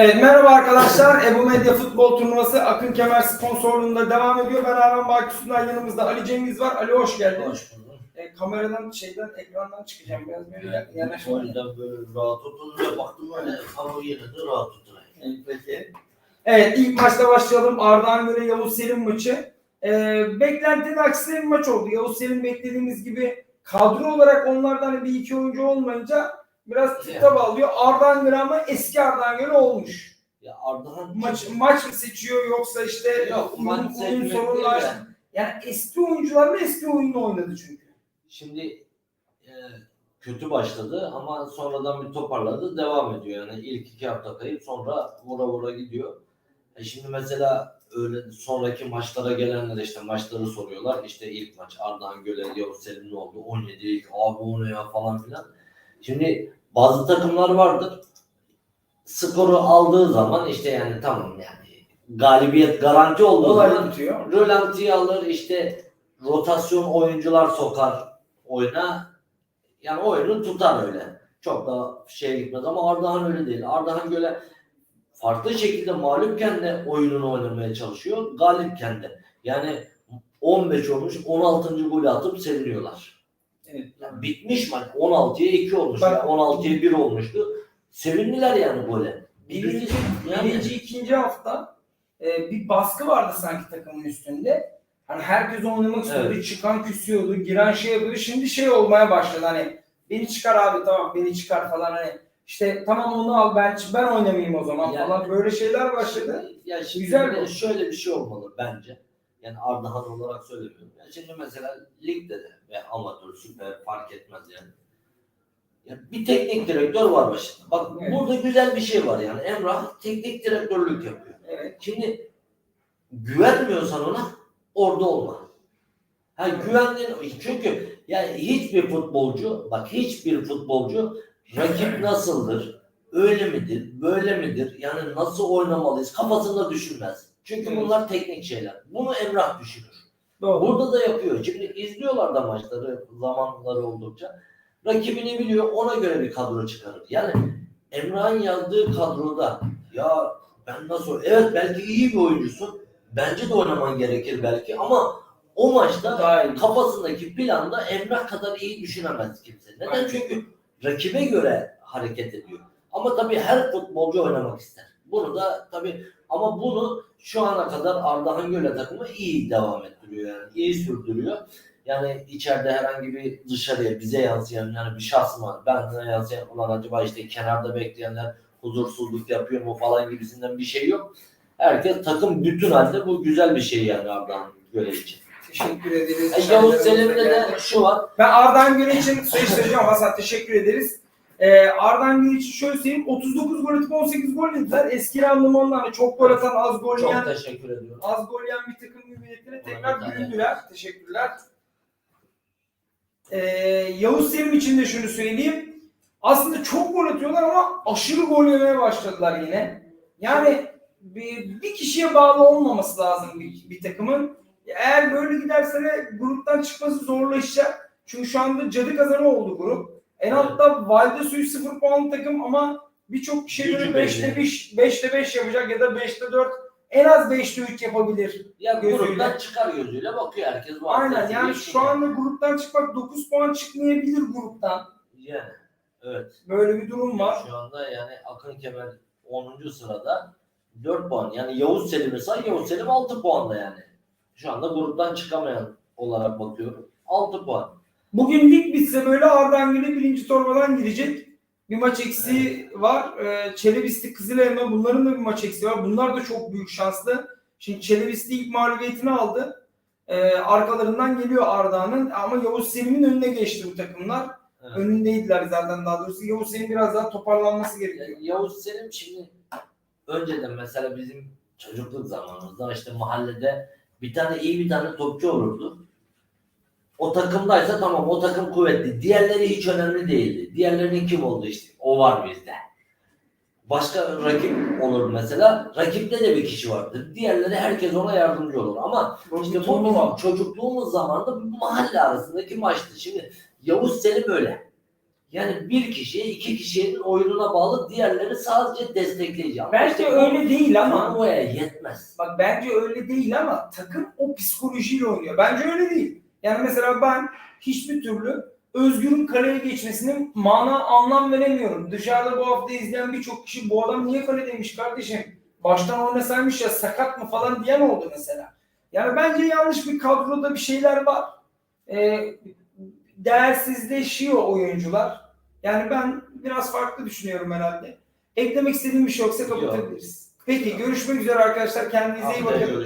Evet merhaba arkadaşlar. Ebu Medya Futbol Turnuvası Akın Kemer sponsorluğunda devam ediyor. Ben Arman Baküsü'nden yanımızda Ali Cengiz var. Ali hoş geldin. Hoş bulduk. E, kameradan şeyden ekrandan çıkacağım biraz böyle O yanaşma. yüzden böyle rahat oturunca baktım öyle ama yine de rahat oturayım. Evet, Peki. Evet ilk maçta başlayalım. Ardahan göre Yavuz Selim maçı. E, beklentinin aksine bir maç oldu. Yavuz Selim beklediğimiz gibi kadro olarak onlardan bir iki oyuncu olmayınca biraz tıkta bağlıyor. Ardahan göre ama eski Ardahan göre olmuş. Ya Ardahan Maç, maç mı seçiyor yoksa işte Yok, oyun, oyun sorunlar. yani. Yani eski oyuncularla eski oyunu oynadı çünkü. Şimdi e, kötü başladı ama sonradan bir toparladı devam ediyor. Yani ilk iki hafta kayıp sonra vura vura gidiyor. E şimdi mesela öyle sonraki maçlara gelenler işte maçları soruyorlar. İşte ilk maç Ardahan Göle Yavuz Selim ne oldu? 17 ilk abi o ne ya falan filan. Şimdi bazı takımlar vardır. Skoru aldığı zaman işte yani tamam yani galibiyet garanti olduğu zaman Olay bitiyor. Rölantiyi alır işte rotasyon oyuncular sokar oyuna. Yani oyunu tutar öyle. Çok da şeye gitmez ama Ardahan öyle değil. Ardahan böyle farklı şekilde mağlupken de oyununu oynamaya çalışıyor. Galipken de. Yani 15 olmuş 16. golü atıp seviniyorlar. Evet. Yani bitmiş maç 16'ya 2 olmuş. Bak- ya 16'ya 1 olmuştu. Sevindiler yani gole. Birinci, Yani- birinci, ikinci hafta e, bir baskı vardı sanki takımın üstünde. Hani herkes oynamak istiyordu, Evet. çıkan küsüyordu, giren şey yapıyordu. Şimdi şey olmaya başladı hani beni çıkar abi tamam beni çıkar falan hani işte tamam onu al ben ben oynamayayım o zaman Yani- falan böyle şeyler başladı. Ya şimdi Güzel şöyle bir şey olmalı bence. Yani Ardahan olarak söylemiyorum. Ya şimdi mesela ligde de ve amatör, süper fark etmez yani. Ya bir teknik direktör var başında. Bak Evet. burada güzel bir şey var yani. Emrah teknik direktörlük yapıyor. Evet. Şimdi güvenmiyorsan ona orada olma. Ha güvendiğin çünkü yani hiçbir futbolcu bak hiçbir futbolcu rakip nasıldır? Öyle midir? Böyle midir? Yani nasıl oynamalıyız? Kafasında düşünmez. Çünkü Evet. bunlar teknik şeyler. Bunu Emrah düşünür. Doğru. Burada da yapıyor. Şimdi izliyorlar da maçları zamanları oldukça. Rakibini biliyor. Ona göre bir kadro çıkarır. Yani Emrah'ın yazdığı kadroda ya ben nasıl evet belki iyi bir oyuncusun. Bence de oynaman gerekir belki ama o maçta iyi. kafasındaki planda Emrah kadar iyi düşünemez kimse. Neden? Aynen. Çünkü rakibe göre hareket ediyor. Ama tabii her futbolcu oynamak ister. Bunu da tabii ama bunu şu ana kadar Ardahan Göle takımı iyi devam ettiriyor yani. iyi sürdürüyor. Yani içeride herhangi bir dışarıya bize yansıyan yani bir şahs mı benden yansıyan ulan acaba işte kenarda bekleyenler huzursuzluk yapıyor mu falan gibisinden bir şey yok. Herkes takım bütün halde bu güzel bir şey yani Ardahan Göle için. Teşekkür ederiz. E, Yavuz Selim'de de şu var. Ben Ardahan Gül için söyleyeceğim Hasan teşekkür ederiz. Ee, Ardahan Gül için şöyle söyleyeyim 39 gol atıp 18 gol yediler. Eski randımanla hani çok gol atan az gol Çok yiyen teşekkür ediyorum. az gol yiyen bir takım hüviyetine tekrar büründüler. Teşekkürler. Ee, Yavuz Selim için de şunu söyleyeyim. Aslında çok gol atıyorlar ama aşırı gol yemeye başladılar yine. Yani bir, bir kişiye bağlı olmaması lazım bir, bir takımın. Eğer böyle giderse de gruptan çıkması zorlaşacak. Çünkü şu anda cadı kazanı oldu grup. En altta Valide Suyu 0 puanlı takım ama birçok kişiye göre Gücü 5'te belli. 5, 5'te 5 yapacak ya da 5'te 4 en az 5'te 3 yapabilir. Ya Gözüyle. gruptan çıkar gözüyle bakıyor herkes. bu Aynen yani şu anda gruptan çıkmak 9 puan çıkmayabilir gruptan. Yani evet. Böyle bir durum var. Şu anda yani Akın Kemal 10. sırada 4 puan. Yani Yavuz Selim'i say Yavuz Selim 6 puanda yani. Şu anda gruptan çıkamayan olarak bakıyorum. 6 puan. Bugün lig bitse böyle Ardahan Gül'e birinci torbadan girecek. Bir maç eksiği var. Ee, Çelebisti, Kızılelma bunların da bir maç eksiği var. Bunlar da çok büyük şanslı. Şimdi Çelebisti ilk mağlubiyetini aldı. Ee, arkalarından geliyor Ardahan'ın ama Yavuz Selim'in önüne geçti bu takımlar. Evet. Önündeydiler zaten daha doğrusu. Yavuz Selim biraz daha toparlanması gerekiyor. Yavuz Selim şimdi önceden mesela bizim çocukluk zamanımızda işte mahallede bir tane iyi bir tane topçu olurdu. O takımdaysa tamam o takım kuvvetli. Diğerleri hiç önemli değildi. Diğerlerinin kim oldu işte. O var bizde. Başka rakip olur mesela. Rakipte de bir kişi vardır. Diğerleri herkes ona yardımcı olur. Ama işte bu bizim çocukluğumuz zamanında mahalle arasındaki maçtı. Şimdi Yavuz Selim öyle. Yani bir kişi, iki kişinin oyununa bağlı, diğerleri sadece destekleyici. Bence işte öyle değil ama Turnuvaya yetmez. Bak bence öyle değil ama takım o psikolojiyle oynuyor. Bence öyle değil. Yani mesela ben hiçbir türlü Özgür'ün kaleye geçmesine mana anlam veremiyorum. Dışarıda bu hafta izleyen birçok kişi bu adam niye kaledeymiş kardeşim? Baştan oynasaymış ya sakat mı falan diyen oldu mesela. Yani bence yanlış bir kadroda bir şeyler var. Ee, değersizleşiyor oyuncular. Yani ben biraz farklı düşünüyorum herhalde. Eklemek istediğim bir şey yoksa kapatabiliriz. Peki görüşmek üzere arkadaşlar. Kendinize iyi bakın.